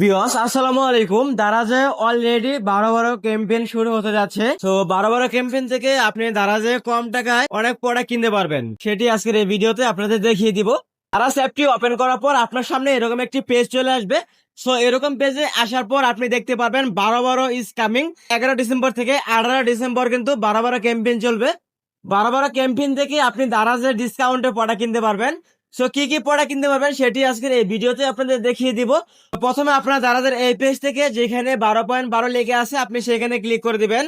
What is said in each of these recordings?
বিয়স আসসালামু আলাইকুম। দারাজে অলরেডি বারো বারো ক্যাম্পেইন শুরু হতে যাচ্ছে। তো বারো বারো ক্যাম্পেইন থেকে আপনি দারাজে কম টাকায় অনেক প্রোডাক্ট কিনতে পারবেন। সেটি আজকের এই ভিডিওতে আপনাদের দেখিয়ে দিব। দারাজ অ্যাপটি ওপেন করার পর আপনার সামনে এরকম একটি পেজ চলে আসবে। সো এরকম পেজে আসার পর আপনি দেখতে পারবেন বারো বারো ইজ কামিং এগারো ডিসেম্বর থেকে আঠারো ডিসেম্বর কিন্তু বারো বারো ক্যাম্পেইন চলবে। বারো বারো ক্যাম্পেইন থেকে আপনি দারাজের ডিসকাউন্টে প্রোডাক্ট কিনতে পারবেন। সো কি কি প্রোডাক্ট কিনতে পারবেন সেটি আজকের এই ভিডিওতে আপনাদের দেখিয়ে দিব। প্রথমে আপনার দারাজের এই পেজ থেকে যেখানে বারো পয়েন্ট বারো লেগে আছে, আপনি সেখানে ক্লিক করে দিবেন।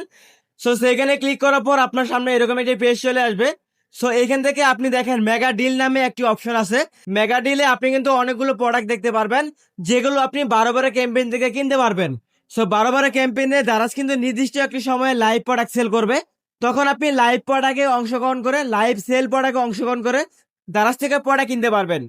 সো সেখানে ক্লিক করার পর আপনার সামনে এরকম একটি পেজ চলে আসবে। সো এখান থেকে আপনি দেখেন মেগা ডিল নামে একটি অপশন আছে। মেগা ডিলে আপনি কিন্তু অনেকগুলো প্রোডাক্ট দেখতে পারবেন, যেগুলো আপনি বারো বারো ক্যাম্পেইন থেকে কিনতে পারবেন। সো বারো বারো ক্যাম্পেইনে দারাজ কিন্তু নির্দিষ্ট একটি সময়ে লাইভ প্রোডাক্ট সেল করবে। তখন আপনি লাইভ প্রোডাক্টে অংশগ্রহণ করে লাইভ সেল প্রোডাক্টে অংশগ্রহণ করে দারাজ থেকে প্রোডাক্ট কিনতে পারবেন।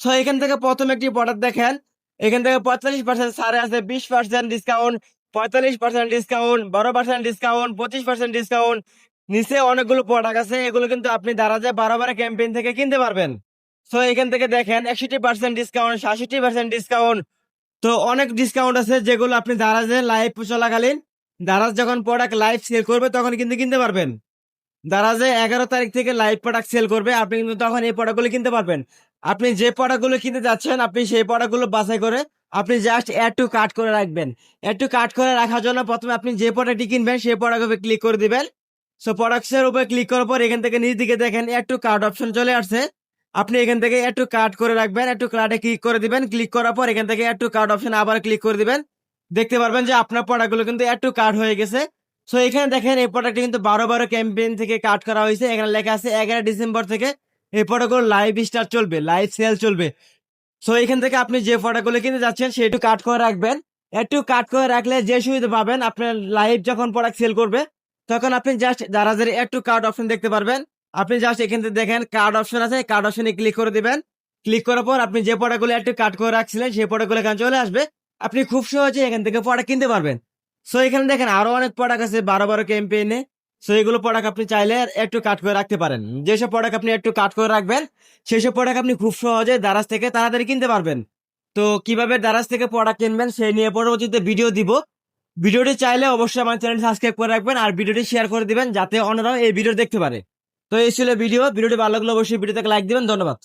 সো এখান থেকে প্রথম একটি প্রোডাক্ট দেখেন। এখান থেকে পঁয়তাল্লিশ পার্সেন্ট ছাড়ে আছে, বিশ পার্সেন্ট ডিসকাউন্ট পঁয়তাল্লিশ পার্সেন্ট ডিসকাউন্ট বারো পার্সেন্ট ডিসকাউন্ট পঁচিশ পার্সেন্ট ডিসকাউন্ট নিচে অনেকগুলো প্রোডাক্ট আছে, এগুলো কিন্তু আপনি দারাজে বারো বারো ক্যাম্পেইন থেকে কিনতে পারবেন। সো এখান থেকে দেখেন, একষট্টি পার্সেন্ট ডিসকাউন্ট সাতষট্টি পার্সেন্ট ডিসকাউন্ট তো, অনেক ডিসকাউন্ট আছে যেগুলো আপনি দারাজে লাইভ চলাকালীন, দারাজ যখন প্রোডাক্ট লাইভ সেল করবে, তখন কিন্তু কিনতে পারবেন। দারাজে এগারো তারিখ থেকে লাইভ প্রোডাক্ট সেল করবে, আপনি কিন্তু তখন এই প্রোডাক্টগুলো কিনতে পারবেন। আপনি যে প্রোডাক্টগুলো কিনতে যাচ্ছেন, আপনি সেই প্রোডাক্টগুলো বাছাই করে আপনি জাস্ট অ্যাড টু কার্ট করে রাখবেন। অ্যাড টু কার্ট করে রাখার জন্য প্রথমে আপনি যে প্রোডাক্টটি কিনবেন, সেই প্রোডাক্টের উপরে ক্লিক করে দিবেন। সো প্রোডাক্টসের উপরে ক্লিক করার পর এখান থেকে নিচ দিকে দেখেন অ্যাড টু কার্ট অপশন চলে আসছে। আপনি এখান থেকে অ্যাড টু কার্ট করে রাখবেন অ্যাড টু কার্টে ক্লিক করে দিবেন। ক্লিক করার পর এখান থেকে অ্যাড টু কার্ট অপশন আবার ক্লিক করে দিবেন। দেখতে পারবেন যে আপনার প্রোডাক্টগুলো কিন্তু অ্যাড টু কার্ট হয়ে গেছে। সো এখানে দেখেন, এই প্রোডাক্টটি কিন্তু বারো বারো ক্যাম্পেইন থেকে কাট করা হয়েছে। এখানে লেখা আছে, এগারো ডিসেম্বর থেকে এই প্রোডাক্টগুলো লাইভ স্টার চলবে লাইভ সেল চলবে। সো এখান থেকে আপনি যে প্রোডাক্টগুলো কিনতে যাচ্ছেন সেটু কাট করে রাখবেন। একটু কাট করে রাখলে যে সুবিধা পাবেন, আপনার লাইভ যখন প্রোডাক্ট সেল করবে, তখন আপনি জাস্ট দারাজের একটু কার্ড অপশন দেখতে পারবেন, আপনি জাস্ট এখান থেকে দেখেন কার্ড অপশন আছে কার্ড অপশনে ক্লিক করে দিবেন। ক্লিক করার পর আপনি যে প্রোডাক্টগুলো একটু কাট করে রাখছিলেন, সেই প্রোডাক্টগুলো এখানে চলে আসবে। আপনি খুব সহজে এখান থেকে প্রোডাক্ট কিনতে পারবেন। সো এখানে দেখেন আরও অনেক প্রোডাক্ট আছে বারো বারো ক্যাম্পেইনে সো এগুলো প্রোডাক্ট আপনি চাইলে একটু কাট করে রাখতে পারেন। যেসব প্রোডাক্ট আপনি একটু কাট করে রাখবেন, সেসব প্রোডাক্ট আপনি খুব সহজে দারাজ থেকে তাড়াতাড়ি কিনতে পারবেন। তো, কীভাবে দারাজ থেকে প্রোডাক্ট কিনবেন সেই নিয়ে পরবর্তীতে ভিডিও দিব। ভিডিওটি চাইলে অবশ্যই আমার চ্যানেল সাবস্ক্রাইব করে রাখবেন আর ভিডিওটি শেয়ার করে দিবেন যাতে অন্যরাও এই ভিডিও দেখতে পারে। তো, এই ছিল ভিডিও ভিডিওটি ভালো লাগলে অবশ্যই ভিডিওতে লাইক দিবেন। ধন্যবাদ।